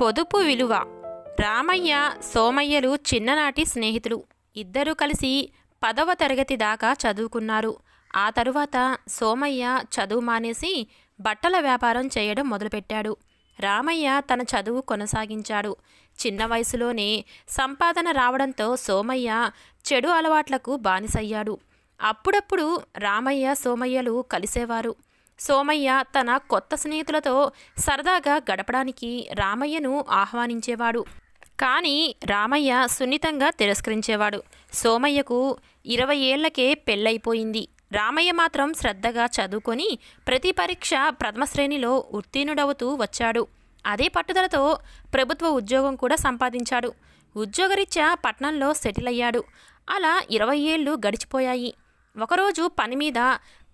పొదుపు విలువ. రామయ్య సోమయ్యలు చిన్ననాటి స్నేహితులు. ఇద్దరూ కలిసి పదవ తరగతి దాకా చదువుకున్నారు. ఆ తరువాత సోమయ్య చదువు మానేసి బట్టల వ్యాపారం చేయడం మొదలుపెట్టాడు. రామయ్య తన చదువు కొనసాగించాడు. చిన్న వయసులోనే సంపాదన రావడంతో సోమయ్య చెడు అలవాట్లకు బానిసయ్యాడు. అప్పుడప్పుడు రామయ్య సోమయ్యలు కలిసేవారు. సోమయ్య తన కొత్త స్నేహితులతో సరదాగా గడపడానికి రామయ్యను ఆహ్వానించేవాడు. కానీ రామయ్య సున్నితంగా తిరస్కరించేవాడు. సోమయ్యకు ఇరవై ఏళ్ళకే పెళ్ళైపోయింది రామయ్య మాత్రం శ్రద్ధగా చదువుకొని ప్రతి పరీక్ష ప్రథమ శ్రేణిలో ఉత్తీర్ణుడవుతూ వచ్చాడు. అదే పట్టుదలతో ప్రభుత్వ ఉద్యోగం కూడా సంపాదించాడు. ఉద్యోగరీత్యా పట్నంలో సెటిల్ అయ్యాడు అలా ఇరవై ఏళ్ళు గడిచిపోయాయి. ఒకరోజు పని మీద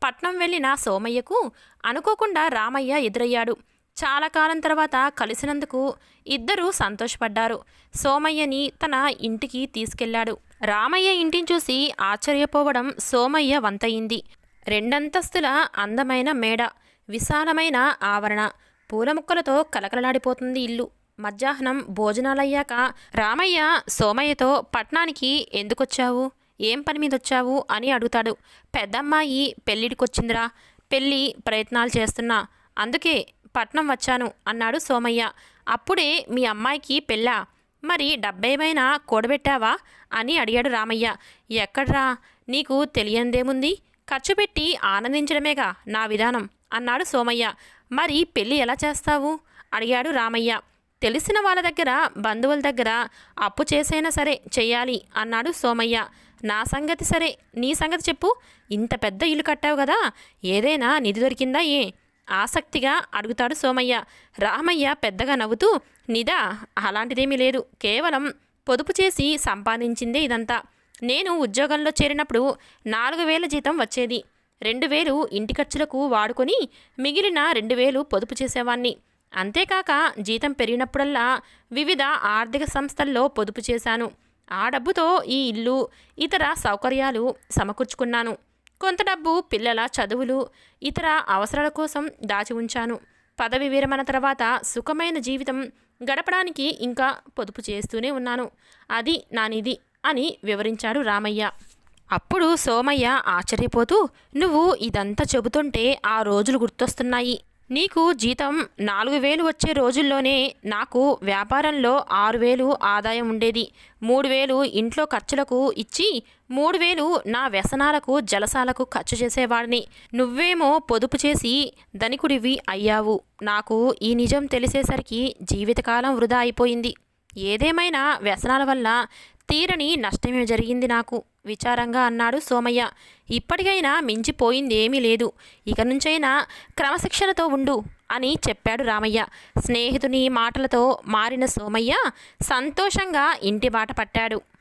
పట్నం వెళ్ళిన సోమయ్యకు అనుకోకుండా రామయ్య ఎదురయ్యాడు. చాలా కాలం తర్వాత కలిసినందుకు ఇద్దరూ సంతోషపడ్డారు. సోమయ్యని తన ఇంటికి తీసుకెళ్ళాడు. రామయ్య ఇంటిని చూసి ఆశ్చర్యపోవడం సోమయ్య వంతయింది. రెండంతస్తుల అందమైన మేడ విశాలమైన ఆవరణ పూల ముక్కలతో కలకలలాడిపోతుంది ఇల్లు. మధ్యాహ్నం భోజనాలయ్యాక రామయ్య సోమయ్యతో పట్నానికి ఎందుకొచ్చావు? ఏం పని మీద వచ్చావు అని అడుగుతాడు. పెద్దమ్మాయి పెళ్ళిడికొచ్చిందిరా. పెళ్ళి ప్రయత్నాలు చేస్తున్నా. అందుకే పట్నం వచ్చాను అన్నాడు సోమయ్య. అప్పుడే మీ అమ్మాయికి పెళ్ళా? మరి డబ్బేమైనా కూడబెట్టావా? అని అడిగాడు రామయ్య. ఎక్కడ్రా? నీకు తెలియందేముంది? ఖర్చు పెట్టి ఆనందించడమేగా నా విధానం? అన్నాడు సోమయ్య. మరి పెళ్ళి ఎలా చేస్తావు? అడిగాడు రామయ్య. తెలిసిన వాళ్ళ దగ్గర బంధువుల దగ్గర అప్పు చేసైనా సరే చెయ్యాలి అన్నాడు సోమయ్య. నా సంగతి సరే నీ సంగతి చెప్పు. ఇంత పెద్ద ఇల్లు కట్టావు కదా ఏదైనా నిధి దొరికిందా ఏ? ఆసక్తిగా అడుగుతాడు సోమయ్య. రామయ్య పెద్దగా నవ్వుతూ నిదా అలాంటిదేమీ లేదు. కేవలం పొదుపు చేసి సంపాదించిందే ఇదంతా. నేను ఉద్యోగంలో చేరినప్పుడు నాలుగు వేల జీతం వచ్చేది. రెండు వేలు ఇంటి ఖర్చులకు వాడుకొని మిగిలిన రెండు వేలు పొదుపు చేసేవాణ్ణి. అంతేకాక జీతం పెరిగినప్పుడల్లా వివిధ ఆర్థిక సంస్థల్లో పొదుపు చేశాను. ఆ డబ్బుతో ఈ ఇల్లు ఇతర సౌకర్యాలు సమకూర్చుకున్నాను. కొంత డబ్బు పిల్లల చదువులు ఇతర అవసరాల కోసం దాచి ఉంచాను. పదవి విరమణ తర్వాత సుఖమైన జీవితం గడపడానికి ఇంకా పొదుపు చేస్తూనే ఉన్నాను. అది నా నిధి అని వివరించాడు రామయ్య. అప్పుడు సోమయ్య ఆశ్చర్యపోతూ నువ్వు ఇదంతా చెబుతుంటే ఆ రోజులు గుర్తొస్తున్నాయి. నీకు జీతం నాలుగు వేలు వచ్చే రోజుల్లోనే నాకు వ్యాపారంలో ఆరు వేలు ఆదాయం ఉండేది. మూడు వేలు ఇంట్లో ఖర్చులకు ఇచ్చి మూడు వేలు నా వ్యసనాలకు జలసాలకు ఖర్చు చేసేవాడిని. నువ్వేమో పొదుపు చేసి ధనికుడివి అయ్యావు. నాకు ఈ నిజం తెలిసేసరికి జీవితకాలం వృధా అయిపోయింది. ఏదేమైనా వ్యసనాల వల్ల తీరని నష్టమే జరిగింది నాకు విచారంగా అన్నాడు సోమయ్య. ఇప్పటికైనా మించిపోయిందేమీ లేదు. ఇక నుంచైనా క్రమశిక్షణతో ఉండు అని చెప్పాడు రామయ్య. స్నేహితుని మాటలతో మారిన సోమయ్య సంతోషంగా ఇంటి బాట పట్టాడు.